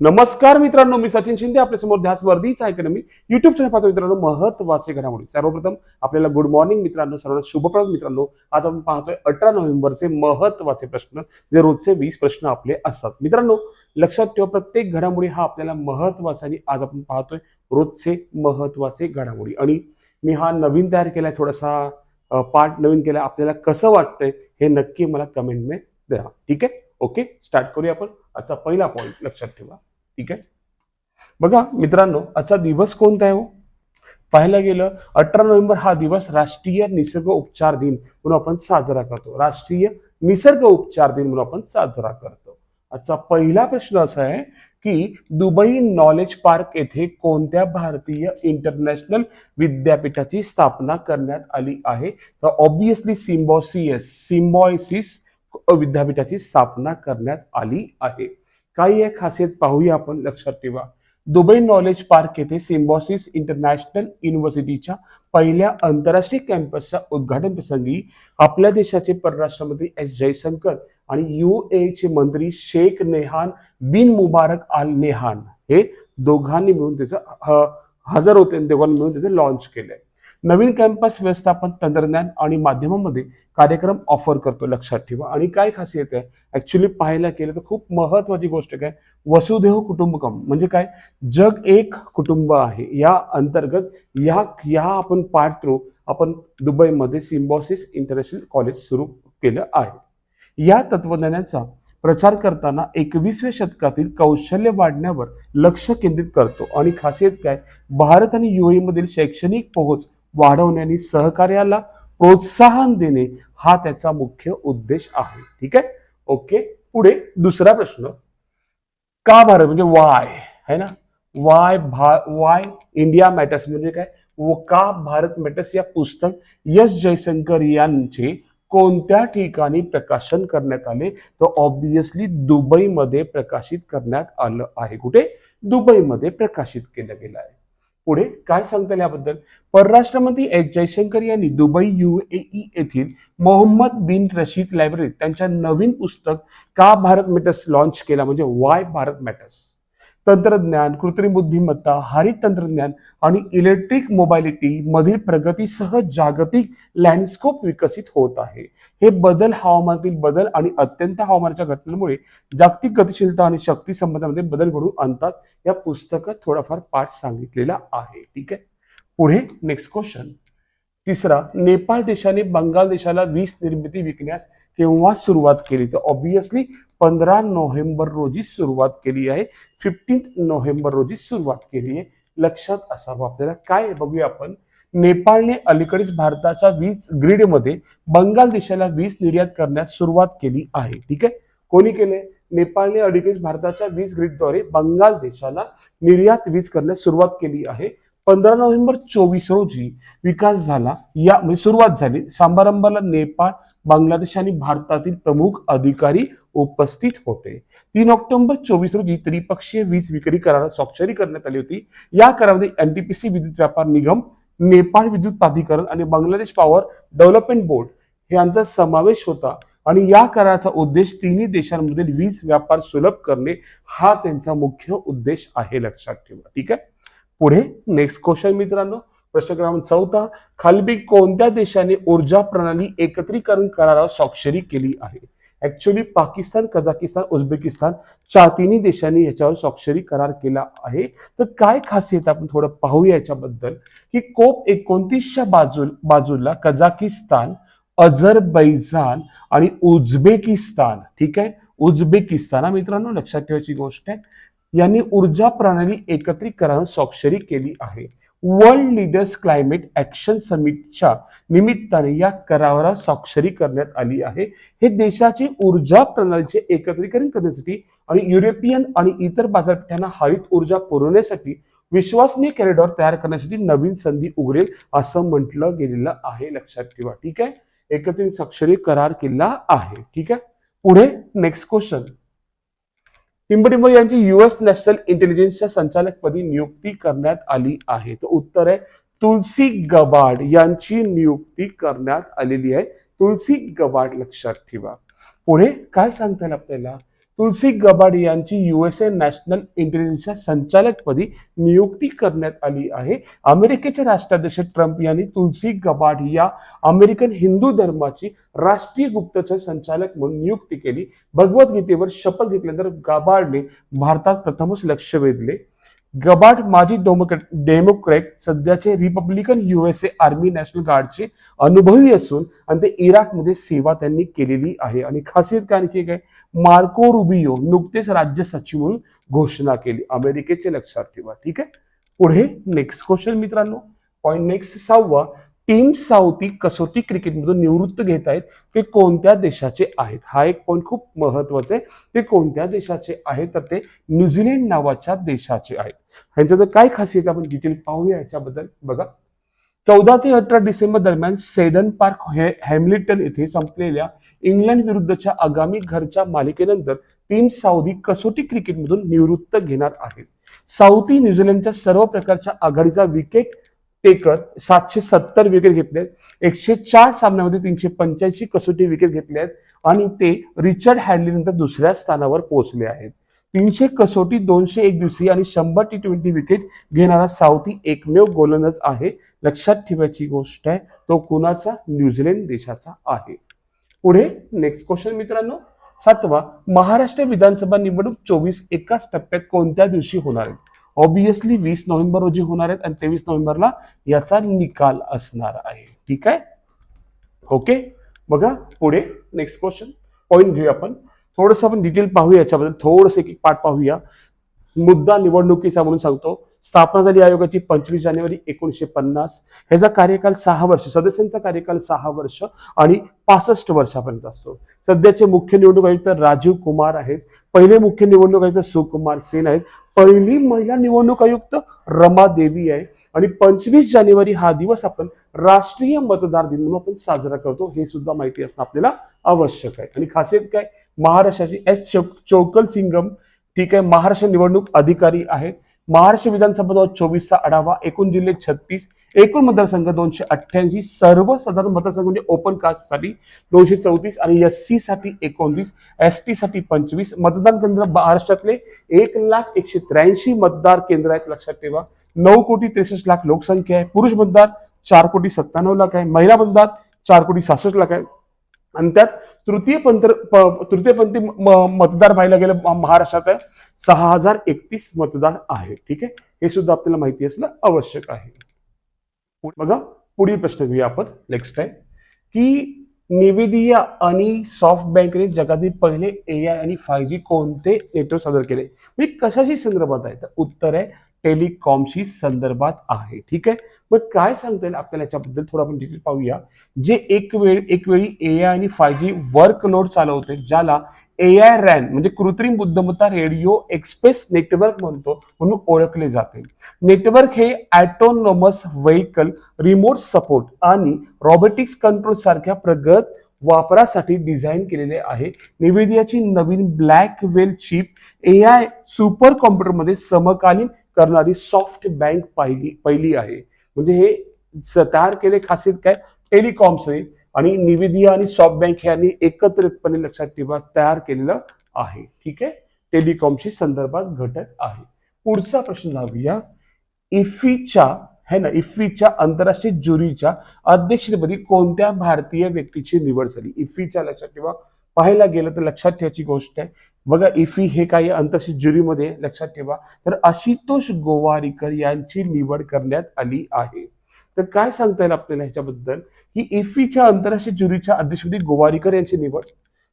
नमस्कार मित्रांनो मी सचिन शिंदे आपल्यासमोर ध्यास वर्धीच अकॅडमी युट्यूब चॅनल पाहतो मित्रांनो महत्त्वाचे घडामोडी. सर्वप्रथम आपल्याला गुड मॉर्निंग मित्रांनो सर्वांना शुभप्रद मित्रांनो. आज आपण पाहतोय अठरा नोव्हेंबरचे महत्त्वाचे प्रश्न जे रोजचे वीस प्रश्न आपले असतात. मित्रांनो लक्षात ठेवा प्रत्येक घडामोडी हा आपल्याला महत्त्वाचा आणि आज आपण पाहतोय रोजचे महत्त्वाचे घडामोडी. आणि मी हा नवीन तयार केलाय थोडासा पार्ट नवीन केला आपल्याला कसं वाटतंय हे नक्की मला कमेंटमध्ये द्या. ठीक आहे? ओके स्टार्ट करूया आपण. आजचा पहिला पॉईंट लक्षात ठेवा. ठीक आहे? बघा मित्रांनो आजचा दिवस कोणता आहे हो? पाहायला गेलं अठरा नोव्हेंबर हा दिवस राष्ट्रीय निसर्ग उपचार दिन म्हणून आपण साजरा करतो. राष्ट्रीय निसर्ग उपचार दिन म्हणून आपण साजरा करतो. आजचा पहिला प्रश्न असा आहे की दुबई नॉलेज पार्क येथे कोणत्या भारतीय इंटरनॅशनल विद्यापीठाची स्थापना करण्यात आली आहे? तर ऑब्विसली सिम्बॉसियस सिम्बॉयसिस विद्यापीठाची स्थापना करण्यात आली आहे. काही एक खासियत पाहूया आपण लक्षात ठेवा. दुबई नॉलेज पार्क येथे सिम्बॉसिस इंटरनॅशनल युनिव्हर्सिटीच्या पहिल्या आंतरराष्ट्रीय कॅम्पसच्या उद्घाटन प्रसंगी आपल्या देशाचे परराष्ट्र मंत्री एस जयशंकर आणि यू चे मंत्री शेख नेहान बिन मुबारक आल नेहान हे दोघांनी मिळून त्याचं हजर होते दोघांनी मिळून त्याचं लॉन्च केलंय. नवीन कॅम्पस व्यवस्थापन तंत्रज्ञान आणि माध्यमांमध्ये कार्यक्रम ऑफर करतो लक्षात ठेवा. आणि काय खासियत आहे ऍक्च्युली पाहायला गेलं तर खूप महत्वाची गोष्ट काय वसुदेव कुटुंबकम. म्हणजे काय जग एक कुटुंब आहे. या अंतर्गत या या आपण पार्ट थ्रू आपण दुबईमध्ये सिम्बॉसिस इंटरनॅशनल कॉलेज सुरू केलं आहे. या तत्वज्ञानाचा प्रचार करताना एकवीसव्या शतकातील कौशल्य वाढण्यावर लक्ष केंद्रित करतो. आणि खासियत काय भारत आणि युए मधील शैक्षणिक पोहोच वाढवणे आणि सहकार्याला प्रोत्साहन देणे हा त्याचा मुख्य उद्देश आहे. ठीक आहे? ओके पुढे दुसरा प्रश्न. का भारत? म्हणजे वाय है ना? वाय भा वाय इंडिया मॅटर्स म्हणजे काय? व का भारत मॅटर्स या पुस्तक यश जयशंकर यांचे कोणत्या ठिकाणी प्रकाशन करण्यात आले? तर ऑब्विसली दुबईमध्ये प्रकाशित करण्यात आलं आहे. कुठे? दुबईमध्ये प्रकाशित केलं गेलं आहे. पुढे काय सांगता याबद्दल? परराष्ट्र मंत्री एस जयशंकर यांनी दुबई युएई येथील मोहम्मद बिन रशीद लायब्ररीत त्यांच्या नवीन पुस्तक का भारत मॅटर्स लॉन्च केला? म्हणजे वाय भारत मॅटर्स तंत्रज्ञान कृत्रिम बुद्धिमत्ता हरित तंत्रज्ञान आणि इलेक्ट्रिक मोबायलिटी मधील प्रगतीसह जागतिक लँडस्कोप विकसित होत आहे. हे बदल हवामानातील बदल आणि अत्यंत हवामानाच्या घटनांमुळे जागतिक गतिशीलता आणि शक्ती संबंधामध्ये बदल घडून आणतात या पुस्तकात थोडाफार पाठ सांगितलेला आहे. ठीक आहे? पुढे नेक्स्ट क्वेश्चन तिसरा नेपाळ देशाने बंगाल देशाला वीज निर्मिती विकण्यास केव्हा सुरुवात केली? तर ऑब्विसली पंधरा नोव्हेंबर रोजी सुरुवात केली आहे. फिफ्टीन नोव्हेंबर रोजी सुरुवात केली आहे. लक्षात असावं आपल्याला. काय बघूया आपण. नेपाळने अलीकडेच भारताच्या वीज ग्रीडमध्ये बंगाल देशाला वीज निर्यात करण्यास सुरुवात केली आहे. ठीक आहे? कोणी केले नेपाळने अलीकडेच भारताच्या वीज ग्रीडद्वारे बंगाल देशाला निर्यात वीज करण्यास सुरुवात केली आहे. पंधरा नोव्हेंबर चोवीस रोजी विकास झाला. या म्हणजे सुरुवात झाली. समारंभाला नेपाळ बांगलादेश आणि भारतातील प्रमुख अधिकारी उपस्थित होते. तीन ऑक्टोबर चोवीस रोजी त्रिपक्षीय वीज विक्री करारात स्वाक्षरी करण्यात आली होती. या करारामध्ये एनटीपीसी विद्युत व्यापार निगम नेपाळ विद्युत प्राधिकरण आणि बांगलादेश पॉवर डेव्हलपमेंट बोर्ड यांचा समावेश होता. आणि या कराराचा उद्देश तिन्ही देशांमधील वीज व्यापार सुलभ करणे हा त्यांचा मुख्य उद्देश आहे लक्षात ठेवा. ठीक आहे? पुढे नेक्स्ट क्वेश्चन मित्रांनो. प्रश्न क्रमांक चौथा खालबी कोणत्या देशाने ऊर्जा प्रणाली एकत्रीकरण करारावर स्वाक्षरी केली आहे? ऍक्च्युली पाकिस्तान कझाकिस्तान उझबेकिस्तान चार तिन्ही देशांनी याच्यावर स्वाक्षरी करार केला आहे. तर काय खासियत आपण थोडं पाहूया याच्याबद्दल. की कोप एकोणतीसच्या बाजू बाजूला कझाकिस्तान अझरबैजान आणि उझबेकिस्तान ठीक आहे? उझबेकिस्तान हा मित्रांनो लक्षात ठेवायची गोष्ट आहे. यांनी ऊर्जा प्रणाली एकत्रीकरण स्वाक्षरी केली आहे. वर्ल्ड लीडर्स क्लायमेट ऍक्शन समिटच्या निमित्ताने या करारावर स्वाक्षरी करण्यात आली आहे. हे देशाची ऊर्जा प्रणालीचे एकत्रीकरण करण्यासाठी आणि युरोपियन आणि इतर बाजारपेठांना हरित ऊर्जा पुरवण्यासाठी विश्वसनीय कॅरिडॉर तयार करण्यासाठी नवीन संधी उघडेल असं म्हटलं गेलेलं आहे. लक्षात ठेवा. ठीक आहे? एकत्रित स्वाक्षरी करार केला आहे. ठीक आहे? पुढे नेक्स्ट क्वेश्चन टिंबटिंबर यांची युएस नॅशनल इंटेलिजन्सच्या संचालकपदी नियुक्ती करण्यात आली आहे. तर उत्तर आहे तुलसी गबाड यांची नियुक्ती करण्यात आलेली आहे. तुलसी गबाड लक्षात ठेवा. पुढे काय सांगता येईल आपल्याला? तुलसी गबाड यांची युएसए नॅशनल इंटेलिजन्सच्या संचालकपदी नियुक्ती करण्यात आली आहे. अमेरिकेचे राष्ट्राध्यक्ष ट्रम्प यांनी तुलसी गबाड या अमेरिकन हिंदू धर्माची राष्ट्रीय गुप्तचर संचालक म्हणून नियुक्ती केली. भगवद्गीतेवर शपथ घेतल्यानंतर गबाडने भारतात प्रथमच लक्ष वेधले. गबाट माजी डेमोक्रेट सध्याचे रिपब्लिकन युएसए आर्मी नॅशनल गार्डचे अनुभवी असून आणि ते इराकमध्ये सेवा त्यांनी केलेली आहे. आणि खासियत काय आणखी काय मार्को रुबियो नुकतेच राज्य सचिव म्हणून घोषणा केली. अमेरिकेचे लक्षात ठेवा. ठीक आहे? पुढे नेक्स्ट क्वेश्चन मित्रांनो. पॉईंट नेक्स्ट सहावा. टीम साऊथी कसोटी क्रिकेटमधून निवृत्त घेत आहेत ते कोणत्या देशाचे आहेत? हा एक पॉईंट खूप महत्त्वाचा आहे. ते कोणत्या देशाचे आहेत? तर ते न्यूझीलंड नावाच्या देशाचे आहेत. ह्यांच्यात काय खासियत आपण डिटेल पाहूया याच्याबद्दल. बघा. चौदा ते अठरा डिसेंबर दरम्यान सेडन पार्क हे हॅमलिटन येथे संपलेल्या इंग्लंड विरुद्धच्या आगामी घरच्या मालिकेनंतर टीम साऊदी कसोटी क्रिकेटमधून निवृत्त घेणार आहेत साऊदी न्यूझीलंडच्या सर्व प्रकारच्या आघाडीचा विकेट टेकत सातशे सत्तर विकेट घेतले एकशे चार सामन्यामध्ये तीनशे पंच्याऐंशी कसोटी विकेट घेतले आहेत आणि ते रिचर्ड हॅडली नंतर दुसऱ्या स्थानावर पोहोचले आहेत. तीनशे कसोटी दोनशे एक दिवसीय आणि शंभर टी ट्वेंटी विकेट घेणारा साऊथी एकमेव गोलंदाज आहे. लक्षात ठेवायची गोष्ट आहे तो कुणाचा? न्यूझीलंड देशाचा आहे. पुढे नेक्स्ट क्वेश्चन मित्रांनो. सातवा महाराष्ट्र विधानसभा निवडणूक चोवीस एकाच टप्प्यात कोणत्या दिवशी होणार आहेत ऑब्विसली वीस नोव्हेंबर रोजी होणार आहेत आणि तेवीस नोव्हेंबरला याचा निकाल असणार आहे. ठीक आहे? ओके बघा पुढे नेक्स्ट क्वेश्चन पॉईंट घेऊया आपण. थोडंसं आपण डिटेल पाहूया याच्याबद्दल. थोडंसं एक एक पाठ पाहूया. मुद्दा निवडणुकीचा म्हणून सांगतो. स्थापना झाली आयोगाची पंचवीस जानेवारी एकोणीसशे पन्नास. ह्याचा कार्यकाल सहा वर्ष सदस्यांचा कार्यकाल सहा वर्ष आणि पासष्ट वर्षापर्यंत असतो. सध्याचे मुख्य निवडणूक आयुक्त राजीव कुमार आहेत. पहिले मुख्य निवडणूक आयुक्त सुकुमार सेन आहेत. पहिली महिला निवडणूक आयुक्त रमा देवी आहे. आणि पंचवीस जानेवारी हा दिवस आपण राष्ट्रीय मतदार दिन म्हणून आपण साजरा करतो. हे सुद्धा माहिती असणं आपल्याला आवश्यक आहे. आणि खासियत काय? महाराष्ट्राची एस चौक चौकल सिंगम ठीक आहे महाराष्ट्र निवडणूक अधिकारी आहेत. महाराष्ट्र विधानसभा दोन चोवीसचा आढावा एकूण जिल्हे छत्तीस एकूण मतदारसंघ दोनशे अठ्ठ्याऐंशी सर्व साधारण मतदारसंघ म्हणजे ओपन कास्टसाठी दोनशे चौतीस आणि एस सी साठी एकोणतीस एस टी साठी पंचवीस मतदान केंद्र महाराष्ट्रातले एक लाख एकशे त्र्याऐंशी मतदार केंद्र आहेत लक्षात ठेवा. नऊ कोटी त्रेसष्ट लाख लोकसंख्या आहे पुरुष मतदार चार कोटी सत्त्याण्णव लाख आहे महिला मतदार चार कोटी सहासष्ट लाख आहे. आणि त्यात तृतीय पंत तृतीयपंथी मतदार पाहायला गेलं महाराष्ट्रात आहे. सहा हजार एकतीस मतदार आहे ठीक आहे? हे सुद्धा आपल्याला माहिती असणं आवश्यक आहे. बघा पुढील प्रश्न घेऊया आपण नेक्स्ट टाइम की निवेदिया आणि सॉफ्ट बँकने जगातील पहिले ए आय आणि फाय जी कोणते नेटवर्क सादर केले? म्हणजे कशाशी संदर्भात आहे? तर उत्तर आहे टेलिकॉमशी संदर्भात आहे. ठीक आहे? मग काय सांगता येईल आपल्याला याच्याबद्दल? थोडं आपण डिटेल पाहूया. जे एक वेळ एक वेळी ए आय आणि फाय जी वर्कलोड चालवते ज्याला ए आय रॅन म्हणजे कृत्रिम बुद्धिमत्ता रेडिओ एक्सप्रेस नेटवर्क म्हणतो म्हणून ओळखले जाते. नेटवर्क हे ॲटोनॉमस व्हेकल रिमोट सपोर्ट आणि रॉबोटिक्स कंट्रोल सारख्या प्रगत वापरासाठी डिझाईन केलेले आहे. निवेदियाची नवीन Blackwell chip A I super कॉम्प्युटरमध्ये समकालीन करणारी सॉफ्ट बँक पहिली पहिली आहे. म्हणजे हे तयार केले खासियत काय? टेलिकॉम्सने आणि निविदिया आणि सॉफ्ट बँक यांनी एकत्रितपणे लक्षात ठेवा तयार केलेलं आहे. ठीक आहे? टेलिकॉमशी संदर्भात घटक आहे. पुढचा प्रश्न जाऊया. इफ्फीच्या है ना? इफ्फीच्या आंतरराष्ट्रीय ज्युरीच्या अध्यक्षपदी कोणत्या भारतीय व्यक्तीची निवड झाली? इफ्फीच्या लक्षात ठेवा. पाहायला गेलं तर लक्षात ठेवायची गोष्ट आहे. बघा इफी e हे काही अंतर्शी ज्युरीमध्ये लक्षात ठेवा. तर आशुतोष गोवारीकर यांची निवड करण्यात आली आहे. तर काय सांगता येईल आपल्याला ह्याच्याबद्दल? की इफीच्या e आंतरराष्ट्रीय ज्युरीच्या अध्यक्षपदी गोवारीकर यांची निवड.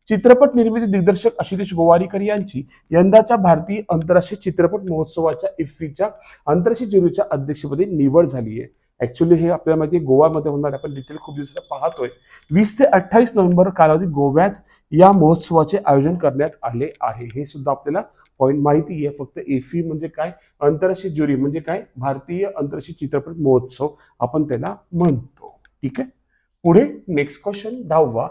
चित्रपट निर्मिती दिग्दर्शक आशितोष गोवारीकर यांची यंदाच्या भारतीय आंतरराष्ट्रीय चित्रपट महोत्सवाच्या इफ्फीच्या e आंतरराष्ट्रीय ज्युरीच्या अध्यक्षपदी निवड झाली आहे. ऍक्च्युली हे आपल्याला माहिती आहे गोवामध्ये होणार आपण डिटेल खूप दिवसाला पाहतोय. वीस ते अठ्ठावीस नोव्हेंबर कालावधी गोव्यात या महोत्सवाचे आयोजन करण्यात आले आहे. हे सुद्धा आपल्याला पॉईंट माहिती आहे. फक्त एफी म्हणजे काय? आंतरराष्ट्रीय ज्युरी म्हणजे काय? भारतीय आंतरराष्ट्रीय चित्रपट महोत्सव आपण त्याला म्हणतो. ठीक आहे? पुढे नेक्स्ट क्वेश्चन दहावा.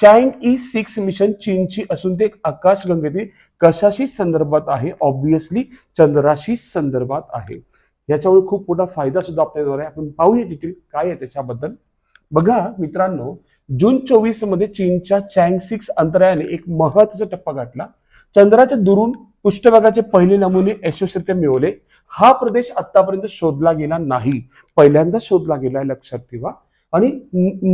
चाइंग ई सिक्स मिशन चीनची असून ते आकाशगंगेतील कशाशी संदर्भात आहे? ऑब्विसली चंद्राशी संदर्भात आहे. याच्यामुळे खूप मोठा फायदा सुद्धा आपल्याला होणार आहे आपण पाहूया डिटेल काय आहे त्याच्याबद्दल. बघा मित्रांनो जून चोवीसमध्ये चीनच्या चँग सिक्स अंतरायाने एक महत्त्वाचा टप्पा गाठला. चंद्राच्या दुरून पृष्ठभागाचे पहिले नमुने यशस्वीरित्या मिळवले. हा प्रदेश आतापर्यंत शोधला गेला नाही. पहिल्यांदा शोधला गेला आहे लक्षात ठेवा. आणि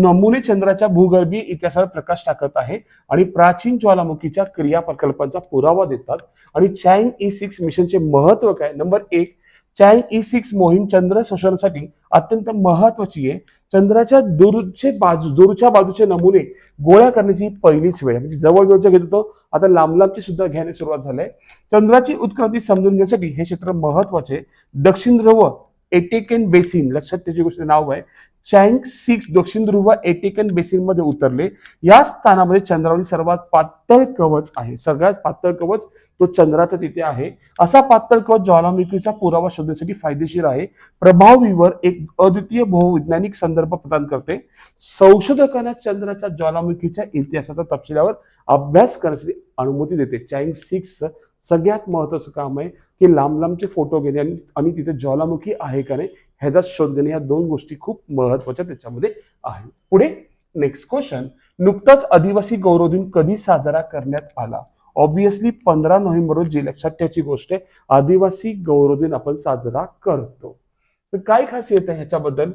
नमुने चंद्राच्या भूगर्भीय इतिहासावर प्रकाश टाकत आहे आणि प्राचीन ज्वालामुखीच्या क्रिया प्रकल्पांचा पुरावा देतात. आणि चँग ई सिक्स मिशनचे महत्त्व काय? नंबर एक चँग ई सिक्स मोहीम चंद्र शोषणासाठी अत्यंत महत्वाची आहे. चंद्राच्या दूरचे बाजू दूरच्या बाजूचे नमुने गोळा करण्याची पहिलीच वेळ आहे. म्हणजे जवळजवळच्या घेत होतो आता लांब लांबची सुद्धा घ्यायला सुरुवात झाली चंद्राची उत्क्रांती समजून घेण्यासाठी हे क्षेत्र महत्त्वाचे दक्षिण ध्रुव एटेकेन बेसिन लक्षात त्याची गोष्ट नाव आहे. चँग सिक्स दक्षिण ध्रुव एटेकन बेसिनमध्ये उतरले. या स्थानामध्ये चंद्रावरील सर्वात पातळ कवच आहे. सगळ्यात पातळ कवच तो चंद्राचा तिथे आहे. असा पातळ कवच ज्वालामुखीचा पुरावा शोधण्यासाठी फायदेशीर आहे. प्रभावीवर एक अद्वितीय भौवैज्ञानिक संदर्भ प्रदान करते. संशोधकांना चंद्राच्या ज्वालामुखीच्या इतिहासाचा तपशिलावर अभ्यास करण्यासाठी अनुमती देते. चँग सिक्स सगळ्यात महत्वाचं काम आहे की लांब लांबचे फोटो घेणे आणि आणि तिथे ज्वालामुखी आहे का नाही ह्याचा शोध घेणे या दोन गोष्टी खूप महत्त्वाच्या त्याच्यामध्ये आहे पुढे नेक्स्ट क्वेश्चन नुकताच आदिवासी गौरव दिन कधी साजरा करण्यात आला? ऑब्विसली पंधरा नोव्हेंबर रोजी लक्षात ठेवायची गोष्ट आहे आदिवासी गौरव दिन आपण साजरा करतो. तर काय खासियत आहे ह्याच्याबद्दल?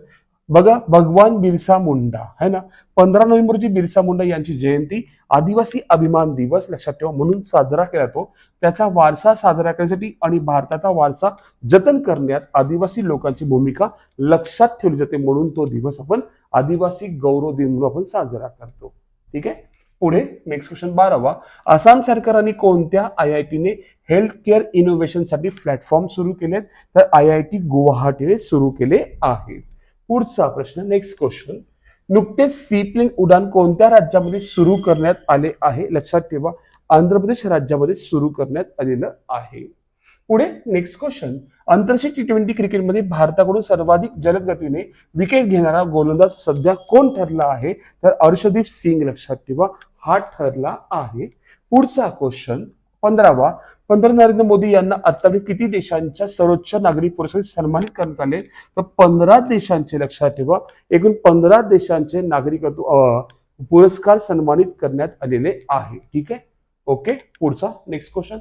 बघा भगवान बिरसा मुंडा है ना? पंधरा नोव्हेंबरची बिरसा मुंडा यांची जयंती आदिवासी अभिमान दिवस लक्षात ठेवा म्हणून साजरा केला जातो. त्याचा वारसा साजरा करण्यासाठी आणि भारताचा वारसा जतन करण्यात आदिवासी लोकांची भूमिका लक्षात ठेवली जाते म्हणून तो दिवस आपण आदिवासी गौरव दिन म्हणून आपण साजरा करतो. ठीक आहे? पुढे नेक्स्ट क्वेश्चन बारावा. आसाम सरकारने कोणत्या आय आय टीने हेल्थ केअर इनोव्हेशनसाठी प्लॅटफॉर्म सुरू केलेत? तर आय आय टी गुवाहाटीने सुरू केले आहे पुढचा प्रश्न नेक्स्ट क्वेश्चन नुकतेच सीप्लेन उडान कोणत्या राज्यामध्ये सुरू करण्यात आले आहे? लक्षात ठेवा आंध्र प्रदेश राज्यामध्ये सुरू करण्यात आलेलं आहे. पुढे नेक्स्ट क्वेश्चन आंतरराष्ट्रीय टी ट्वेंटी क्रिकेटमध्ये भारताकडून सर्वाधिक जलद गतीने विकेट घेणारा गोलंदाज सध्या कोण ठरला आहे? तर अर्षदीप सिंग लक्षात ठेवा हा ठरला आहे. पुढचा क्वेश्चन पंधरावा पंधरा नरेंद्र मोदी यांना आतापर्यंत किती देशांच्या सर्वोच्च नागरिक पुरस्कार सन्मानित करण्यात आले? तर पंधरा देशांचे लक्षात ठेवा. एकूण पंधरा देशांचे नागरिकत्व पुरस्कार सन्मानित करण्यात आलेले आहे. ठीक आहे? ओके पुढचा नेक्स्ट क्वेश्चन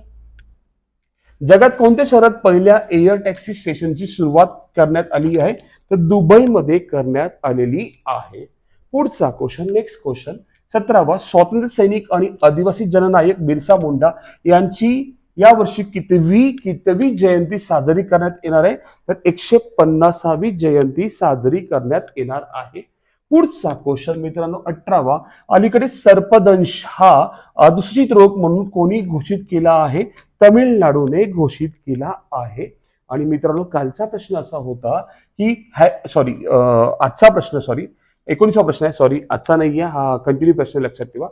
जगात कोणत्या शहरात पहिल्या एअर टॅक्सी स्टेशनची सुरुवात करण्यात आली आहे? तर दुबईमध्ये करण्यात आलेली आहे. पुढचा क्वेश्चन नेक्स्ट क्वेश्चन सतरावा स्वातंत्र्य सैनिक आणि आदिवासी जननायक बिरसा मुंडा यांची या वर्षी कितवी कितवी जयंती साजरी करण्यात येणार आहे? तर एकशे पन्नासावी जयंती साजरी करण्यात येणार आहे. पुढचा क्वेश्चन मित्रांनो अठरावा. अलीकडे सर्पदंश हा अदूषित रोग म्हणून कोणी घोषित केला आहे? तमिळनाडूने घोषित केला आहे. आणि मित्रांनो कालचा प्रश्न असा होता की सॉरी आजचा प्रश्न सॉरी एकोणीसवा प्रश्न आहे. सॉरी आजचा नाही आहे हा कंटिन्यू प्रश्न लक्षात ठेवा.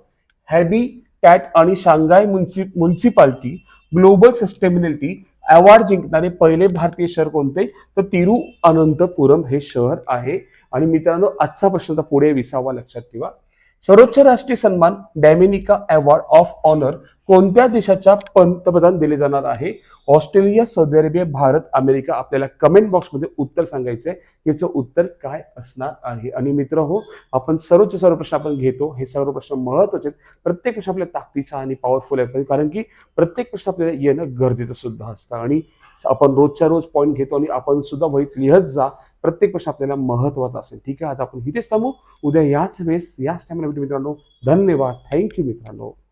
हॅबी कॅट आणि शांघाय म्युन्सि म्युन्सिपाल्टी ग्लोबल सस्टेनेबिलिटी अवॉर्ड जिंकणारे पहिले भारतीय शहर कोणते? तर तिरुअनंतपुरम हे शहर आहे. आणि मित्रांनो आजचा प्रश्न आता पुढे विसावा लक्षात ठेवा. सर्वोच्च राष्ट्रीय सन्मान डॅमिनिका अवॉर्ड ऑफ ऑनर कोणत्या देशाच्या पंतप्रधान दिले जाणार आहे? Australia Saudi Arabia Bharat America. आपल्याला कमेंट बॉक्समध्ये उत्तर सांगायचं आहे याचं उत्तर काय असणार आहे? आणि मित्र हो आपण सर्वोच्च सर्व प्रश्न आपण घेतो. हे सर्व प्रश्न महत्त्वाचे आहेत. प्रत्येक प्रश्न आपल्या ताकदीचा आणि पॉवरफुल आहे. कारण की प्रत्येक प्रश्न आपल्याला येणं गरजेचं सुद्धा असतं. आणि आपण रोजच्या रोज पॉईंट घेतो आणि आपण सुद्धा वहीत लिहत जा. प्रत्येक प्रश्न आपल्याला महत्त्वाचा असेल. ठीक आहे? आज आपण इथेच थांबू. उद्या याच वेळेस याच टाइमला भेटू मित्रांनो. धन्यवाद. थँक्यू मित्रांनो.